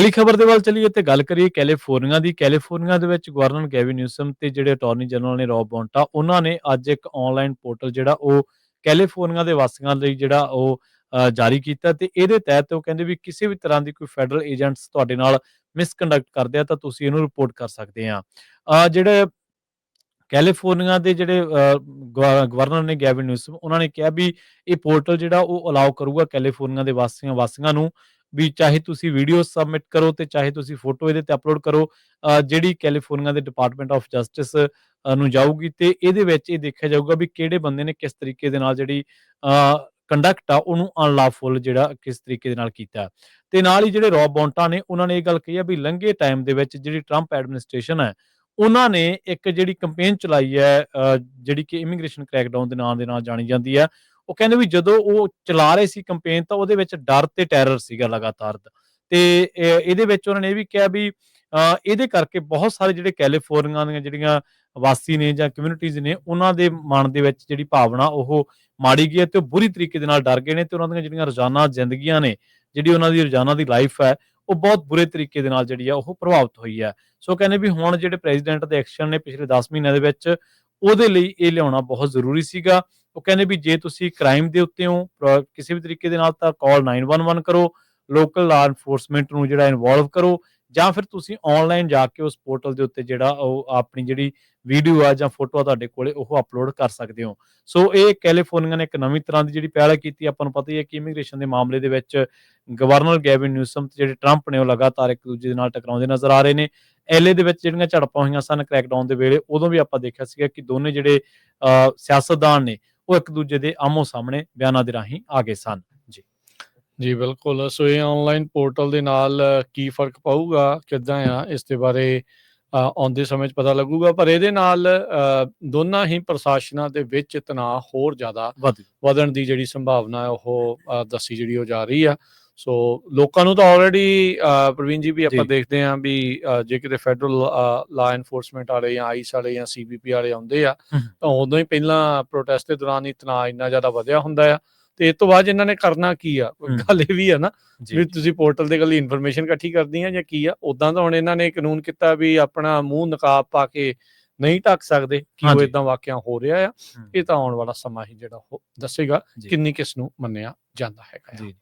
ਅਗਲੀ ਖਬਰ ਦੇ ਵੱਲ ਚੱਲੀਏ ਤੇ ਗੱਲ ਕਰੀਏ ਕੈਲੀਫੋਰਨੀਆ ਦੀ। ਕੈਲੀਫੋਰਨੀਆ ਦੇ ਵਿੱਚ ਗਵਰਨਰ ਗੈਵਿਨ ਨਿਊਸਮ ਤੇ ਜਿਹੜੇ ਅਟਾਰਨੀ ਜਨਰਲ ਨੇ ਰੌਬ ਬੌਂਟਾ, ਉਹਨਾਂ ਨੇ ਅੱਜ ਇੱਕ ਆਨਲਾਈਨ ਪੋਰਟਲ ਜਿਹੜਾ ਉਹ ਕੈਲੀਫੋਰਨੀਆ ਦੇ ਵਾਸੀਆਂ ਲਈ ਜਿਹੜਾ ਉਹ ਜਾਰੀ ਕੀਤਾ ਤੇ ਇਹਦੇ ਤਹਿਤ ਉਹ ਕਹਿੰਦੇ ਵੀ ਕਿਸੇ ਵੀ ਤਰ੍ਹਾਂ ਦੀ ਕੋਈ ਫੈਡਰਲ ਏਜੰਟਸ ਤੁਹਾਡੇ ਨਾਲ ਮਿਸਕੰਡਕਟ ਕਰਦੇ ਆ ਤਾਂ ਤੁਸੀਂ ਇਹਨੂੰ ਰਿਪੋਰਟ ਕਰ ਸਕਦੇ ਆ। ਜਿਹੜੇ ਕੈਲੀਫੋਰਨੀਆ ਦੇ ਜਿਹੜੇ ਗਵਰਨਰ ਨੇ ਗੈਵਿਨ ਨਿਊਸਮ, ਉਹਨਾਂ ਨੇ ਕਿਹਾ ਵੀ ਇਹ ਪੋਰਟਲ ਜਿਹੜਾ ਉਹ ਅਲਾਉ ਕਰੂਗਾ ਕੈਲੀਫੋਰਨੀਆ ਦੇ ਵਾਸੀਆਂ ਵਾਸੀਆਂ ਨੂੰ। ਵੀ ਚਾਹੇ ਤੁਸੀਂ ਵੀਡੀਓ ਸਬਮਿਟ ਕਰੋ ਤੇ ਚਾਹੇ ਤੁਸੀਂ ਫੋਟੋ ਇਹਦੇ ਤੇ ਅਪਲੋਡ ਕਰੋ ਜਿਹੜੀ ਕੈਲੀਫੋਰਨੀਆ ਦੇ ਡਿਪਾਰਟਮੈਂਟ ਆਫ ਜਸਟਿਸ ਨੂੰ ਜਾਊਗੀ ਤੇ ਇਹਦੇ ਵਿੱਚ ਇਹ ਦੇਖਿਆ ਜਾਊਗਾ ਵੀ ਕਿਹੜੇ ਬੰਦੇ ਨੇ ਕਿਸ ਤਰੀਕੇ ਦੇ ਨਾਲ ਜਿਹੜੀ ਕੰਡਕਟ ਆ ਉਹਨੂੰ ਅਨਲਾਫੁਲ ਜਿਹੜਾ ਕਿਸ ਤਰੀਕੇ ਦੇ ਨਾਲ ਕੀਤਾ। ਤੇ ਨਾਲ ਹੀ ਜਿਹੜੇ ਰੌਬ ਬੌਂਟਾ ਨੇ, ਉਹਨਾਂ ਨੇ ਇਹ ਗੱਲ ਕਹੀ ਆ ਵੀ ਲੰਘੇ ਟਾਈਮ ਦੇ ਵਿੱਚ ਜਿਹੜੀ ਟਰੰਪ ਐਡਮਿਨਿਸਟ੍ਰੇਸ਼ਨ ਹੈ, ਉਹਨਾਂ ਨੇ ਇੱਕ ਜਿਹੜੀ ਕੈਂਪੇਨ ਚਲਾਈ ਹੈ ਜਿਹੜੀ ਕਿ ਇਮੀਗ੍ਰੇਸ਼ਨ ਕ੍ਰੈਕਡਾਊਨ ਦੇ ਨਾਮ ਦੇ ਨਾਲ ਜਾਣੀ ਜਾਂਦੀ ਹੈ ਉਹ ਕਹਿੰਦੇ ਵੀ ਜਦੋਂ ਉਹ ਚਲਾ ਰਹੇ ਸੀ ਕੈਂਪੇਨ ਤਾਂ ਉਹਦੇ ਵਿੱਚ ਡਰ ਤੇ ਟੈਰਰ ਸੀਗਾ ਲਗਾਤਾਰ ਦਾ। ਤੇ ਇਹਦੇ ਵਿੱਚ ਉਹਨਾਂ ਨੇ ਇਹ ਵੀ ਕਿਹਾ ਵੀ ਇਹਦੇ ਕਰਕੇ ਬਹੁਤ ਸਾਰੇ ਜਿਹੜੇ ਕੈਲੀਫੋਰਨੀਆ ਦੀਆਂ ਜਿਹੜੀਆਂ ਵਾਸੀ ਨੇ ਜਾਂ ਕਮਿਊਨਿਟੀਜ਼ ਨੇ, ਉਹਨਾਂ ਦੇ ਮਨ ਦੇ ਵਿੱਚ ਜਿਹੜੀ ਭਾਵਨਾ ਉਹ ਮਾੜੀ ਗਈ ਹੈ ਤੇ ਉਹ ਬੁਰੀ ਤਰੀਕੇ ਦੇ ਨਾਲ ਡਰ ਗਏ ਨੇ ਤੇ ਉਹਨਾਂ ਦੀਆਂ ਜਿਹੜੀਆਂ ਰੋਜ਼ਾਨਾ ਜ਼ਿੰਦਗੀਆਂ ਨੇ, ਜਿਹੜੀ ਉਹਨਾਂ ਦੀ ਰੋਜ਼ਾਨਾ ਦੀ ਲਾਈਫ ਹੈ, ਉਹ ਬਹੁਤ ਬੁਰੇ ਤਰੀਕੇ ਦੇ ਨਾਲ ਜਿਹੜੀ ਆ ਉਹ ਪ੍ਰਭਾਵਿਤ ਹੋਈ ਹੈ ਸੋ ਕਹਿੰਦੇ ਵੀ ਹੁਣ ਜਿਹੜੇ ਪ੍ਰੈਜ਼ੀਡੈਂਟ ਦੇ ਐਕਸ਼ਨ ਨੇ ਪਿਛਲੇ 10 ਮਹੀਨਿਆਂ ਦੇ ਵਿੱਚ, ਉਹਦੇ ਲਈ ਇਹ ਲਿਆਉਣਾ ਬਹੁਤ ਜ਼ਰੂਰੀ ਸੀਗਾ ਉਹ ਕਹਿੰਦੇ ਵੀ ਜੇ ਤੁਸੀਂ ਕ੍ਰਾਈਮ ਦੇ ਉੱਤੇ ਹੋ ਕਿਸੇ ਵੀ ਤਰੀਕੇ ਦੇ ਨਾਲ ਤਾਂ ਕਾਲ 911 ਕਰੋ ਲੋਕਲ ਲਾ ਐਨਫੋਰਸਮੈਂਟ ਨੂੰ ਜਿਹੜਾ ਇਨਵੋਲਵ ਕਰੋ ਜਾਂ ਫਿਰ ਤੁਸੀਂ ਆਨਲਾਈਨ ਜਾ ਕੇ ਉਸ ਪੋਰਟਲ ਦੇ ਉੱਤੇ ਜਿਹੜਾ ਉਹ ਆਪਣੀ ਜਿਹੜੀ ਵੀਡੀਓ ਆ ਜਾਂ ਫੋਟੋ ਤੁਹਾਡੇ ਕੋਲੇ ਉਹ ਅਪਲੋਡ ਕਰ ਸਕਦੇ ਹੋ। ਸੋ ਇਹ ਕੈਲੀਫੋਰਨੀਆ ਨੇ ਇੱਕ ਨਵੀਂ ਤਰ੍ਹਾਂ ਦੀ ਜਿਹੜੀ ਪਹਿਲ ਕੀਤੀ ਆਪਾਂ ਨੂੰ ਪਤਾ ਹੀ ਹੈ ਕਿ ਇਮੀਗ੍ਰੇਸ਼ਨ ਦੇ ਮਾਮਲੇ ਦੇ ਵਿੱਚ ਗਵਰਨਰ ਗੈਵਿਨ ਨਿਊਸਮ ਤੇ ਜਿਹੜੇ ਟਰੰਪ ਨੇ ਉਹ ਲਗਾਤਾਰ ਇੱਕ ਦੂਜੇ ਦੇ ਨਾਲ ਟਕਰਾਉਂਦੇ ਨਜ਼ਰ ਆ ਰਹੇ ਨੇ। ਐਲਏ ਦੇ ਵਿੱਚ ਜਿਹੜੀਆਂ ਝੜਪਾਂ ਹੋਈਆਂ ਸਨ ਕ੍ਰੈਕਡਾਊਨ ਦੇ ਵੇਲੇ ਉਦੋਂ ਵੀ ਆਪਾਂ ਦੇਖਿਆ ਸੀਗਾ ਕਿ ਦੋਨੇ ਜਿਹੜੇ ਅ, ਸਿਆਸਤਦਾਨ ਨੇ ਉਹ ਇੱਕ ਦੂਜੇ ਦੇ ਆਮੋ ਸਾਹਮਣੇ ਬਿਆਨਾਂ ਦੇ ਰਾਹੀਂ ਆ ਗਏ ਸਨ। ਜੀ। ਜੀ, ਬਿਲਕੁਲ। ਸੋ ਇਹ ਆਨਲਾਈਨ ਪੋਰਟਲ ਦੇ ਨਾਲ ਕੀ ਫ਼ਰਕ ਪਊਗਾ, ਕਿਦਾਂ ਆ, ਇਸ ਦੇ ਬਾਰੇ ਆਉਂਦੇ ਸਮੇਂ 'ਚ ਪਤਾ ਲੱਗੂਗਾ ਪਰ ਇਹਦੇ ਨਾਲ ਦੋਨਾਂ ਹੀ ਪ੍ਰਸ਼ਾਸਨਾਂ ਦੇ ਵਿੱਚ ਤਣਾਅ ਹੋਰ ਜ਼ਿਆਦਾ ਵੱਧ ਵਧਣ ਦੀ ਜਿਹੜੀ ਸੰਭਾਵਨਾ ਹੈ ਉਹ ਦੱਸੀ ਜਿਹੜੀ ਉਹ ਜਾ ਰਹੀ ਆ ਸੋ ਲੋਕਾਂ ਨੂੰ ਤਾਂ ਆਲਰੇਡੀ ਪ੍ਰਵੀਨ ਜੀ ਵੀ ਆਪਾਂ। ਦੇਖਦੇ ਆਂ ਵੀ ਜੇ ਕਿਤੇ ਫੈਡਰਲ ਲਾ ਐਨਫੋਰਸਮੈਂਟ ਵਾਲੇ ਜਾਂ ਆਈਸ ਵਾਲੇ ਜਾਂ ਸੀਬੀਪੀ ਵਾਲੇ ਆਉਂਦੇ ਆ। ਤਾਂ ਉਦੋਂ ਹੀ ਪਹਿਲਾਂ ਪ੍ਰੋਟੈਸਟ ਦੇ ਦੌਰਾਨ ਹੀ ਤਣਾਅ ਇੰਨਾ ਜ਼ਿਆਦਾ ਵਧਿਆ ਹੁੰਦਾ ਆ ਤੇ ਇਸ ਤੋਂ ਬਾਅਦ ਇਹਨਾਂ ਨੇ ਕਰਨਾ ਕੀ ਆ ਹਮ। ਗੱਲ ਇਹ ਵੀ ਆ ਨਾ ਵੀ ਤੁਸੀਂ ਪੋਰਟਲ ਤੇ ਗੱਲੀ ਇਨਫੋਰਮੇਸ਼ਨ ਇਕੱਠੀ ਕਰਦੀ ਆ ਜਾਂ ਕੀ ਆ ਉਦਾਂ ਤਾਂ ਹੁਣ ਇਹਨਾਂ ਨੇ ਕਾਨੂੰਨ ਕੀਤਾ ਵੀ ਆਪਣਾ ਮੂੰਹ ਨਕਾਬ ਪਾ ਕੇ ਨਹੀਂ ਢੱਕ ਸਕਦੇ ਕਿ ਉਹ। ਇਦਾਂ ਵਾਕਿਆ ਹੋ ਰਿਹਾ ਆ। ਇਹ ਤਾਂ ਆਉਣ ਵਾਲਾ ਸਮਾਂ ਹੀ ਜਿਹੜਾ ਉਹ ਦੱਸੇਗਾ। ਕਿੰਨੀ ਕਿਸ ਨੂੰ ਮੰਨਿਆ ਜਾਂਦਾ ਹੈਗਾ। ਜੀ